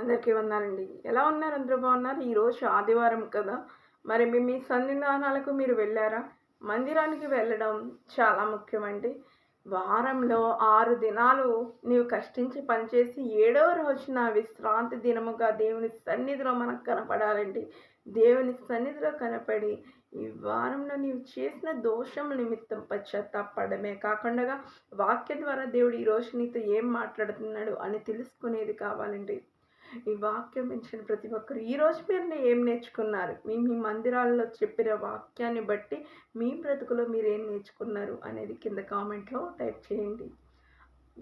అందరికీ వందాలండి. ఎలా ఉన్నారు? అందరూ బాగున్నారు? ఈరోజు ఆదివారం కదా. మరి మీ మీ సన్నిధానాలకు మీరు వెళ్ళారా? మందిరానికి వెళ్ళడం చాలా ముఖ్యమండి. వారంలో ఆరు దినాలు నీవు కష్టించి పనిచేసి ఏడవ రోజున విశ్రాంతి దినముగా దేవుని సన్నిధిలో మనకు కనపడాలండి. దేవుని సన్నిధిలో కనపడి ఈ వారంలో నీవు చేసిన దోషం నిమిత్తం పశ్చాత్తాపడమే కాకుండా వాక్యం ద్వారా దేవుడు ఈరోజు నీతో ఏం మాట్లాడుతున్నాడు అని తెలుసుకునేది కావాలండి. ఈ వాక్యం పెంచిన ప్రతి ఒక్కరు. ఈరోజు మీరు ఏం నేర్చుకున్నారు? మీ మీ మందిరాల్లో చెప్పిన వాక్యాన్ని బట్టి మీ బ్రతుకులో మీరు ఏం నేర్చుకున్నారు అనేది కింద కామెంట్లో టైప్ చేయండి.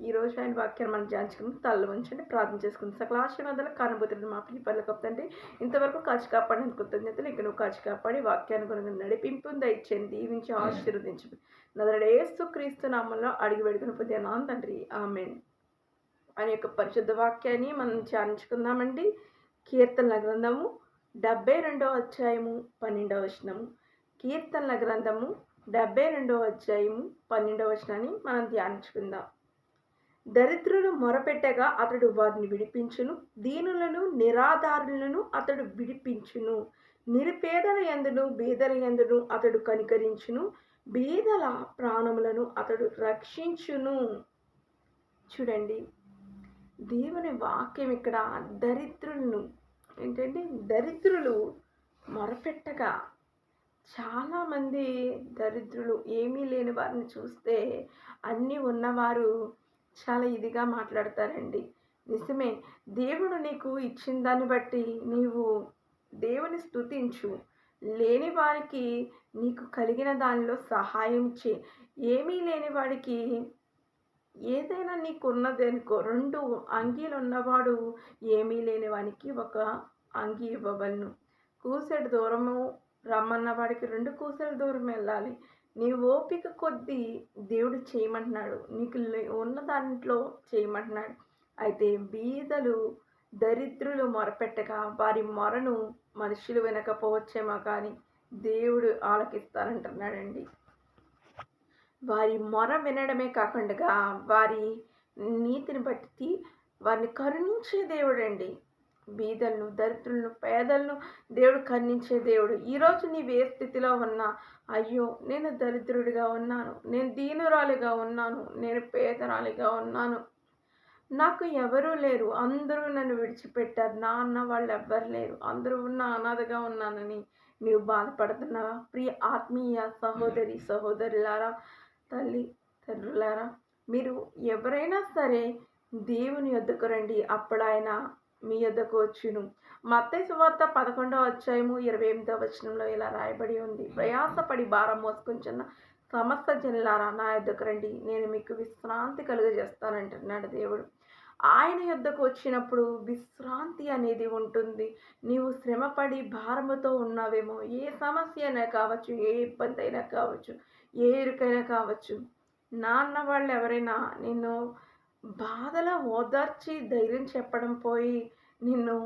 ఈరోజు ఆయన వాక్యాన్ని మనం ధ్యానించుకుని తల్ల ఉంచండి ప్రార్థన చేసుకుని సకల ఆశీర్వాదాలు కానుభూతులు మా పిల్లి పనులు కప్పండి ఇంతవరకు కాచి కాపాడని కృతజ్ఞతలు. ఇక నువ్వు కాచి కాపాడి వాక్యాన్ని కొనుగోలు నడిపింపు దయచేయండి దీవించి ఆశీర్వదించు. నదడేస్తూ క్రీస్తు నామంలో అడిగి పెడుకుని పొందాను తండ్రి. ఆమెన్. ఆయన యొక్క పరిశుద్ధ వాక్యాన్ని మనం ధ్యానించుకుందామండి. కీర్తనల గ్రంథము డెబ్బై రెండవ అధ్యాయము పన్నెండవ వచనము. కీర్తనల గ్రంథము డెబ్బై రెండవ అధ్యాయము పన్నెండవ వచనాన్ని మనం ధ్యానించుకుందాం. దరిద్రులు మొరపెట్టగా అతడు వారిని విడిపించును. దీనులను నిరాధారులను అతడు విడిపించును. నిరుపేదల ఎందును బీదల ఎందును అతడు కనికరించును. బీదల ప్రాణములను అతడు రక్షించును. చూడండి. దేవుని వాక్యం ఇక్కడ దరిద్రులను ఏంటంటే దరిద్రులు మొరపెట్టగా చాలామంది దరిద్రులు ఏమీ లేని వారిని చూస్తే అన్నీ ఉన్నవారు చాలా ఇదిగా మాట్లాడతారండి. నిజమే దేవుడు నీకు ఇచ్చిన దాన్ని బట్టి నీవు దేవుని స్తుతించు. లేని వారికి నీకు కలిగిన దానిలో సహాయం చే ఏమీ లేని వాడికి ఏదైనా నీకు అనుకో రెండు అంగీలు ఉన్నవాడు ఏమీ లేని వానికి ఒక అంగీ ఇవ్వవలను కూసెడు దూరము రమ్మన్న వాడికి రెండు కూసెల దూరం వెళ్ళాలి. నీ ఓపిక కొద్దీ దేవుడు చేయమంటున్నాడు. నీకు ఉన్న దాంట్లో చేయమంటున్నాడు. అయితే బీదలు దరిద్రులు మొరపెట్టగా వారి మొరను మనుషులు వినకపోవచ్చేమో కానీ దేవుడు ఆలకిస్తానంటున్నాడండి. వారి మొర వినడమే కాకుండా వారి నీతిని బట్టి వారిని కరుణించే దేవుడు అండి బీదలను దరిద్రులను పేదలను దేవుడు కరుణించే దేవుడు. ఈరోజు నీవు ఏ స్థితిలో ఉన్నా అయ్యో నేను దరిద్రుడిగా ఉన్నాను నేను దీనురాలిగా ఉన్నాను నేను పేదరాలిగా ఉన్నాను. నాకు ఎవరూ లేరు. అందరూ నన్ను విడిచిపెట్టారు. నా అన్న వాళ్ళు ఎవ్వరు లేరు. అందరూ ఉన్న అనాథగా ఉన్నానని నీవు బాధపడుతున్నావా? ప్రియ ఆత్మీయ సహోదరి సహోదరులారా తల్లి తండ్రులారా మీరు ఎవరైనా సరే దేవుని యొద్దకు రండి. అప్పుడు ఆయన మీ యొద్దకు వచ్చును. మత్తయి సువార్త పదకొండవ అధ్యాయము ఇరవై ఎనిమిదవ వచనంలో ఇలా రాయబడి ఉంది. ప్రయాసపడి భారం మోసుకుంటున్న సమస్త జనులారా నా యొద్దకు రండి. నేను మీకు విశ్రాంతి కలుగజేస్తానంటున్నాడు దేవుడు. ఆయన యొద్దకు వచ్చినప్పుడు విశ్రాంతి అనేది ఉంటుంది. నీవు శ్రమపడి భారముతో ఉన్నావేమో ఏ సమస్య అయినా కావచ్చు ఏ ఇబ్బంది అయినా కావచ్చు ఏ ఇరుకైనా కావచ్చు. నాన్న వాళ్ళు ఎవరైనా నిన్ను బాధలో ఓదార్చి ధైర్యం చెప్పడం పోయి నిన్ను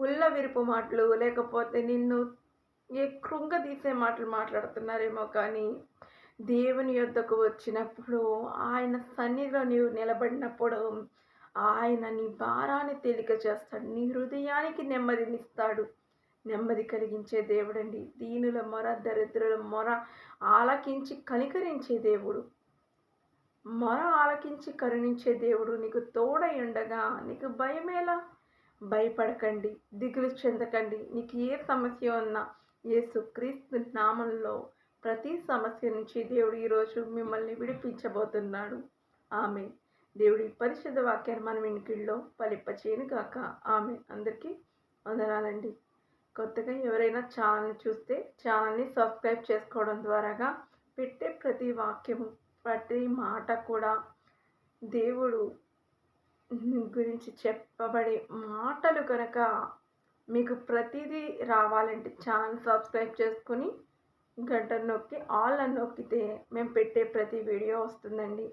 పుల్ల విరుపు మాటలు లేకపోతే నిన్ను ఏ కృంగదీసే మాటలు మాట్లాడుతున్నారేమో కానీ దేవుని యొద్దకు వచ్చినప్పుడు ఆయన సన్నిధిలో నీవు నిలబడినప్పుడు ఆయన నీ భారాన్ని తేలిక చేస్తాడు నీ హృదయానికి నెమ్మదినిస్తాడు. నెమ్మది కలిగించే దేవుడండి. దీనుల మొర దరిద్రుల మొర ఆలకించి కనికరించే దేవుడు. మొర ఆలకించి కరుణించే దేవుడు. నీకు తోడై ఉండగా నీకు భయమేలా భయపడకండి దిగులు చెందకండి. నీకు ఏ సమస్య ఉన్నా యేసు క్రీస్తు నామంలో ప్రతి సమస్య నుంచి దేవుడు ఈరోజు మిమ్మల్ని విడిపించబోతున్నాడు. ఆమె దేవుడి పరిశుద్ధ వాక్యాన్ని మనం ఇంటిలో పలిప్పచేయను కాక ఆమె అందరికీ వందనాలండి. కొత్తగా ఎవరైనా ఛానల్ని చూస్తే ఛానల్ని సబ్స్క్రైబ్ చేసుకోవడం ద్వారాగా పెట్టే ప్రతి వాక్యము ప్రతి మాట కూడా దేవుడు గురించి చెప్పబడే మాటలు కనుక మీకు ప్రతిదీ రావాలంటే ఛానల్ సబ్స్క్రైబ్ చేసుకొని గంట నొక్కి ఆల్ అని నొక్కితే మేము పెట్టే ప్రతి వీడియో వస్తుందండి.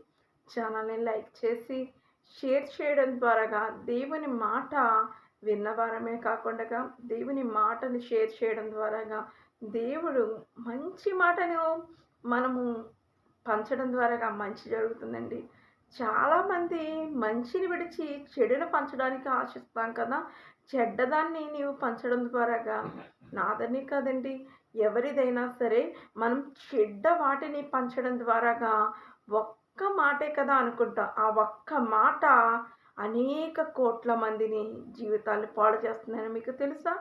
ఛానల్ని లైక్ చేసి షేర్ చేయడం ద్వారాగా దేవుని మాట విన్నవారమే కాకుండా దేవుని మాటను షేర్ చేయడం ద్వారాగా దేవుడు మంచి మాటను మనము పంచడం ద్వారాగా మంచి జరుగుతుందండి. చాలామంది మంచిని విడిచి చెడును పంచడానికి ఆశిస్తాం కదా. చెడ్డదాన్ని నీవు పంచడం ద్వారాగా నాదని కాదండి ఎవరిదైనా సరే మనం చెడ్డ వాటిని పంచడం ద్వారాగా ఒక్క ఒక్క మాటే కదా అనుకుంటా. ఆ ఒక్క మాట అనేక కోట్ల మందిని జీవితాలు పాడు చేస్తుందని మీకు తెలుసా?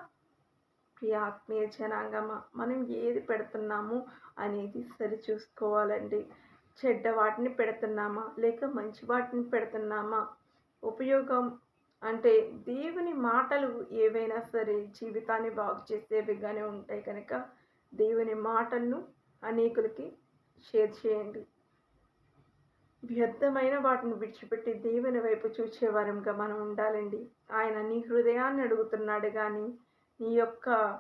ప్రియ ఆత్మీయ జనాంగమ మనం ఏది పెడుతున్నాము అనేది సరి చూసుకోవాలండి చెడ్డ వాటిని పెడుతున్నామా లేక మంచి వాటిని పెడుతున్నామా? ఉపయోగం అంటే దేవుని మాటలు ఏవైనా సరే జీవితాన్ని బాగు చేసేవిగానే ఉంటాయి కనుక దేవుని మాటలను అనేకులకి షేర్ చేయండి. వ్యర్థమైన వాటిని విడిచిపెట్టి దేవుని వైపు చూచేవారంగా మనం ఉండాలండి. ఆయన నీ హృదయాన్ని అడుగుతున్నాడు కానీ నీ యొక్క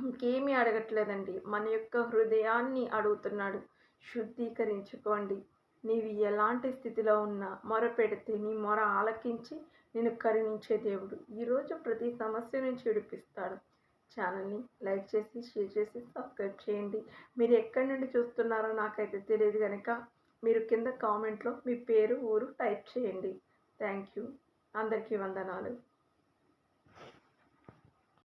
ఇంకేమీ అడగట్లేదండి. మన యొక్క హృదయాన్ని అడుగుతున్నాడు. శుద్ధీకరించుకోండి. నీవు ఎలాంటి స్థితిలో ఉన్నా మొర పెడితే నీ మొర ఆలకించి నేను కరుణించే దేవుడు. ఈరోజు ప్రతి సమస్య నుంచి విడిపిస్తాడు. ఛానల్ని లైక్ చేసి షేర్ చేసి సబ్స్క్రైబ్ చేయండి. మీరు ఎక్కడి నుండి చూస్తున్నారో నాకైతే తెలియదు కనుక మీరు కింద కామెంట్లో మీ పేరు ఊరు టైప్ చేయండి. Thank you. అందరికీ వందనాలు.